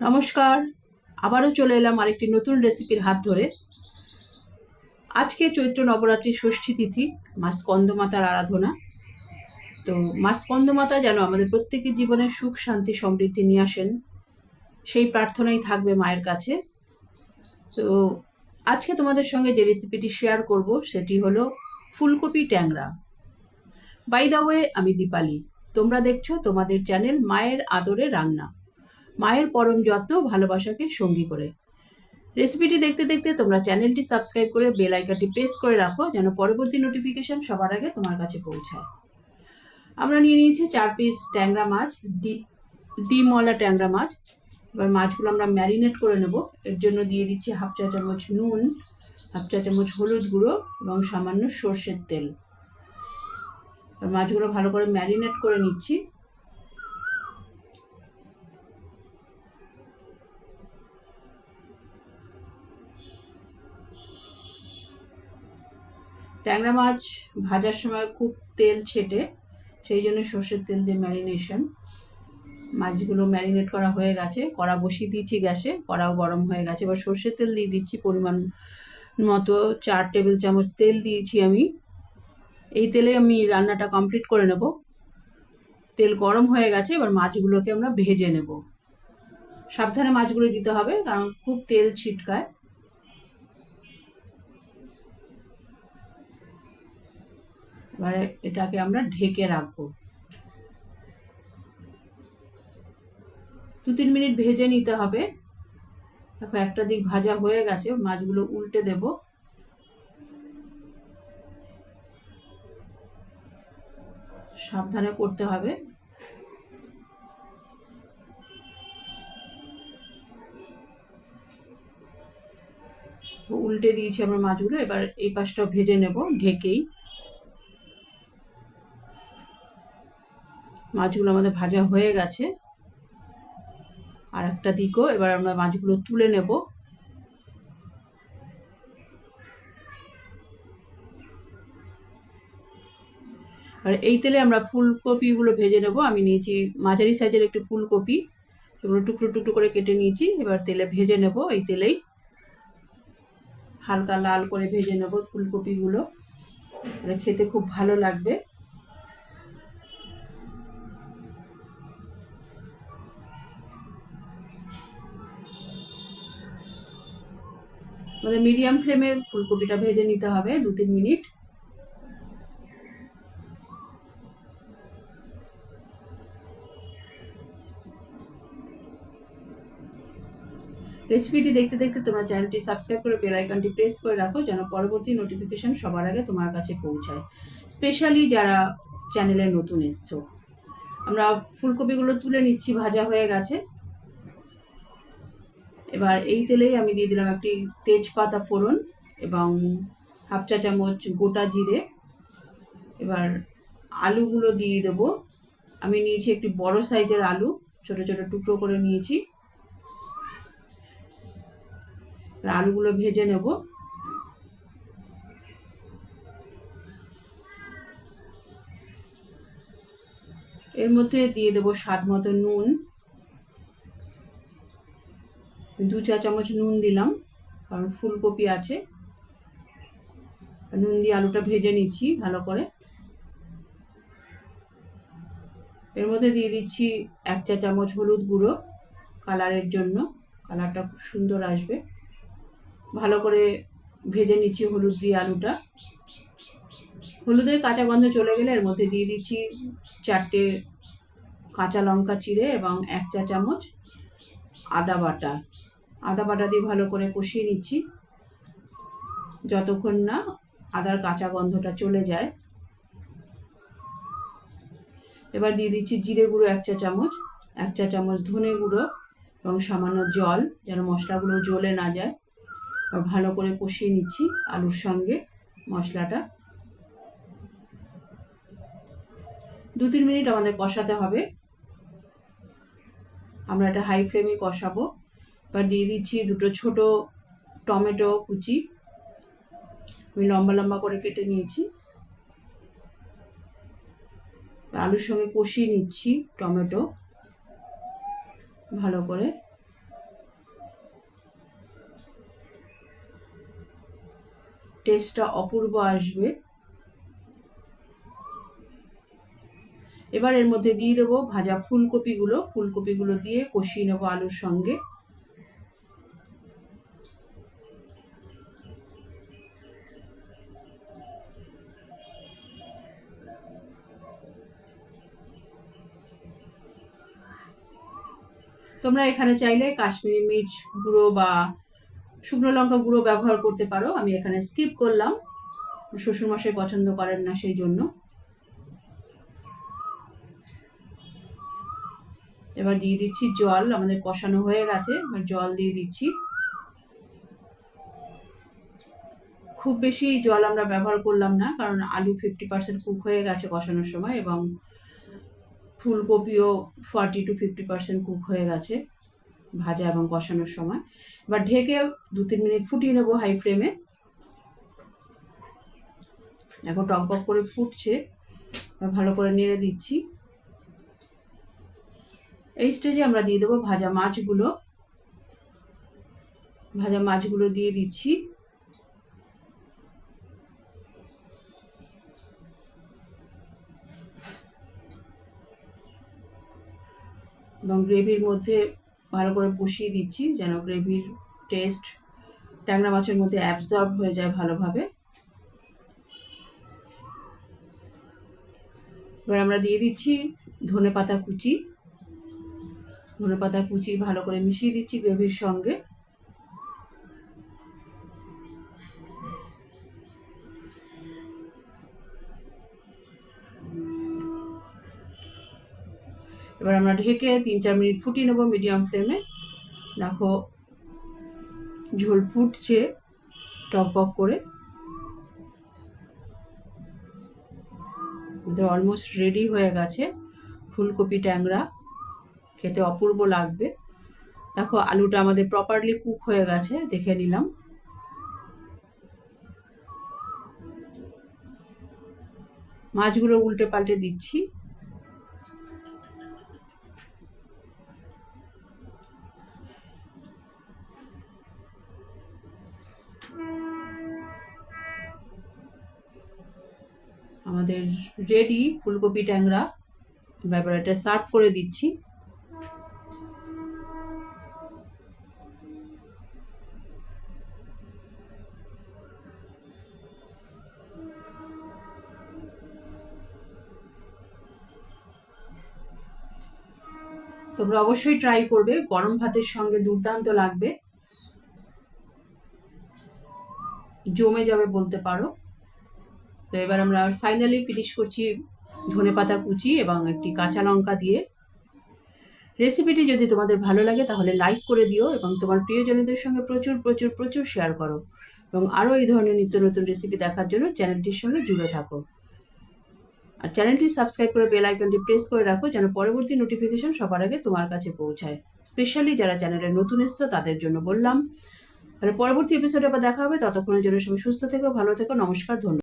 নমস্কার, আবারও চলে এলাম আরেকটি নতুন রেসিপির হাত ধরে। আজকে চৈত্র নবরাত্রির ষষ্ঠী তিথি, মা স্কন্দমাতার আরাধনা। তো মা স্কন্দমাতা যেন আমাদের প্রত্যেকের জীবনে সুখ, শান্তি, সমৃদ্ধি নিয়ে আসেন, সেই প্রার্থনাই থাকবে মায়ের কাছে। তো আজকে তোমাদের সঙ্গে যে রেসিপিটি শেয়ার করব, সেটি হলো ফুলকপি ট্যাংরা। বাই দা ওয়ে, আমি দীপালি। তোমরা দেখছ তোমাদের চ্যানেল মায়ের আদরে রান্না। মায়ের পরম যত্ন ভালোবাসাকে সঙ্গী করে। রেসিপিটি দেখতে দেখতে তোমরা চ্যানেলটি সাবস্ক্রাইব করে বেল আইকনটি প্রেস করে রাখো যেন পরবর্তী নোটিফিকেশন সবার আগে তোমার কাছে পৌঁছায়। আমরা নিয়ে নিয়েছি চার পিস ট্যাংরা মাছ ডিমওয়ালা ট্যাংরা মাছ। এবার মাছগুলো আমরা ম্যারিনেট করে নেব। এর জন্য দিয়ে দিচ্ছি হাফ চা চামচ নুন, হাফ চা চামচ হলুদ গুঁড়ো এবং সামান্য সর্ষের তেল। মাছগুলো ভালো করে ম্যারিনেট করে নিচ্ছি। ট্যাংরা মাছ ভাজার সময় খুব তেল ছেটে, সেই জন্য সর্ষের তেল দিয়ে ম্যারিনেশন মাছগুলো ম্যারিনেট করা হয়ে গেছে। কড়া বসিয়ে দিয়েছি গ্যাসে, কড়াও গরম হয়ে গেছে। এবার সর্ষের তেল দিয়ে দিচ্ছি পরিমাণ মতো চার টেবিল চামচ তেল দিয়েছি আমি। এই তেলে আমি রান্নাটা কমপ্লিট করে নেব। তেল গরম হয়ে গেছে, এবার মাছগুলোকে আমরা ভেজে নেব। সাবধানে মাছগুলো দিতে হবে, কারণ খুব তেল ছিটকায়। এবারে এটাকে আমরা ঢেকে রাখব। দু তিন মিনিট ভেজে নিতে হবে। দেখো একটা দিক ভাজা হয়ে গেছে, মাছগুলো উল্টে দেব। সাবধানে করতে হবে। উল্টে দিয়েছি আমরা মাছগুলো, এবার এই পাশটা ভেজে নেব ঢেকেই। মাছগুলো আমাদের ভাজা হয়ে গেছে। আর একটা দিকও, এবার আমরা মাছগুলো তুলে নেব। আর এই তেলে আমরা ফুলকপিগুলো ভেজে নেব। আমি নিয়েছি মাঝারি সাইজের একটি ফুলকপি। এগুলো টুকরো টুকরো করে কেটে নিয়েছি। এবার তেলে ভেজে নেব এই তেলেই। হালকা লাল করে ভেজে নেব ফুলকপিগুলো। খেতে খুব ভালো লাগবে। আমাদের মিডিয়াম ফ্লেমে ফুলকপিটা ভেজে নিতে হবে দু তিন মিনিট। রেসিপিটি দেখতে দেখতে তোমার চ্যানেলটি সাবস্ক্রাইব করে বেল আইকনটি প্রেস করে রাখো যেন পরবর্তী নোটিফিকেশন সবার আগে তোমার কাছে পৌঁছায়। স্পেশালি যারা চ্যানেলে নতুন এসছো। আমরা ফুলকপিগুলো তুলে নিচ্ছি, ভাজা হয়ে গেছে। এবার এই তেলেই আমি দিয়ে দিলাম একটি তেজপাতা ফোড়ন এবং হাফ চা চামচ গোটা জিরে। এবার আলুগুলো দিয়ে দেব। আমি নিয়েছি একটি বড় সাইজের আলু, ছোট ছোট টুকরো করে নিয়েছি। আলুগুলো ভেজে নেব। এর মধ্যে দিয়ে দেবো স্বাদ মতো নুন। দু চা চামচ নুন দিলাম, কারণ ফুলকপি আছে। নুন দিয়ে আলুটা ভেজে নিচ্ছি ভালো করে। এর মধ্যে দিয়ে দিচ্ছি এক চা চামচ হলুদ গুঁড়ো কালারের জন্য। কালারটা খুব সুন্দর আসবে। ভালো করে ভেজে নিচ্ছি হলুদ দিয়ে আলুটা। হলুদের কাঁচা গন্ধ চলে গেলে এর মধ্যে দিয়ে দিচ্ছি চারটে কাঁচা লঙ্কা চিড়ে এবং এক চা চামচ আদা বাটা। আদা বাটা দিয়ে ভালো করে কষিয়ে নিচ্ছি। যতক্ষণ না আদার কাঁচা গন্ধটা চলে যায়। এবার দিয়ে দিচ্ছি জিরে গুঁড়ো এক চা চামচ, এক চা চামচ ধনে গুঁড়ো এবং সামান্য জল যেন মশলাগুলো জ্বলে না যায়। আর ভালো করে কষিয়ে নিচ্ছি আলুর সঙ্গে মশলাটা। দু তিন মিনিট আমাদের কষাতে হবে। আমরা এটা হাই ফ্লেমে কষাবো। এবার দিয়ে দিচ্ছি দুটো ছোট টমেটো কুচি। আমি লম্বা লম্বা করে কেটে নিয়েছি। আলুর সঙ্গে কষিয়ে নিচ্ছি টমেটো ভালো করে। টেস্টটা অপূর্ব আসবে। এবার এর মধ্যে দিয়ে দেবো ভাজা ফুলকপিগুলো। ফুলকপিগুলো দিয়ে কষিয়ে নেব আলুর সঙ্গে। তোমরা এখানে চাইলে কাশ্মীরি মির্চ গুঁড়ো বা শুকনো লঙ্কা গুঁড়ো ব্যবহার করতে পারো। আমি এখানে স্কিপ করলাম। শ্বশুরমশাই পছন্দ করেন না সেই জন্য। এবার দিয়ে দিচ্ছি জল। আমাদের কষানো হয়ে গেছে। এবার জল দিয়ে দিচ্ছি। খুব বেশি জল আমরা ব্যবহার করলাম না, কারণ আলু ফিফটি পার্সেন্ট কুক হয়ে গেছে কষানোর সময় এবং ফুলকপিও forty two fifty percent cook হয়ে গেছে ভাজা এবং কষানোর সময়। এবার ঢেকে দু তিন মিনিট ফুটিয়ে নেব হাই ফ্লেমে এখন টক করে ফুটছে ভালো করে নেড়ে দিচ্ছি। এই স্টেজে আমরা দিয়ে দেবো ভাজা মাছগুলো। ভাজা মাছগুলো দিয়ে দিচ্ছি। এবং গ্রেভির মধ্যে ভালো করে কষিয়ে দিচ্ছি যেন গ্রেভির টেস্ট ট্যাংরা মাছের মধ্যে অ্যাবজর্ব হয়ে যায় ভালোভাবে। এবার আমরা দিয়ে দিচ্ছি ধনে পাতা কুচি। ধনে পাতা কুচি ভালো করে মিশিয়ে দিচ্ছি গ্রেভির সঙ্গে। আমরা ঢেকে তিন চার মিনিট ফুটিয়ে নেব মিডিয়াম ফ্লেমে দেখো, ঝোল ফুটছে টক বক করে। আমাদের অলমোস্ট রেডি হয়ে গেছে ফুলকপি ট্যাংরা। খেতে অপূর্ব লাগবে। দেখো, আলুটা আমাদের প্রপারলি কুক হয়ে গেছে, দেখে নিলাম। মাছগুলো উল্টে পাল্টে দিচ্ছি। আমাদের রেডি ফুলকপি ট্যাংরা। এবার এটা সার্ভ করে দিচ্ছি। তোমরা অবশ্যই ট্রাই করবে, গরম ভাতের সঙ্গে দুর্দান্ত লাগবে। জমে যাবে বলতে পারো। তো এবার আমরা ফাইনালি ফিনিশ করছি ধনে পাতা কুচি এবং একটি কাঁচা লঙ্কা দিয়ে। রেসিপিটি যদি তোমাদের ভালো লাগে তাহলে লাইক করে দিও এবং তোমার প্রিয়জনদের সঙ্গে প্রচুর প্রচুর প্রচুর শেয়ার করো এবং আরও এই ধরনের নিত্য নতুন রেসিপি দেখার জন্য চ্যানেলটির সঙ্গে জুড়ে থাকো। আর চ্যানেলটি সাবস্ক্রাইব করে বেল আইকনটি প্রেস করে রাখো যেন পরবর্তী নোটিফিকেশন সবার আগে তোমার কাছে পৌঁছায়। স্পেশালি যারা চ্যানেলে নতুন এসছো, তাদের জন্য বললাম। তাহলে পরবর্তী এপিসোডে আবার দেখা হবে। ততক্ষণের জন্য সবাই সুস্থ থেকো, ভালো থেকো, নমস্কার, ধন্যবাদ।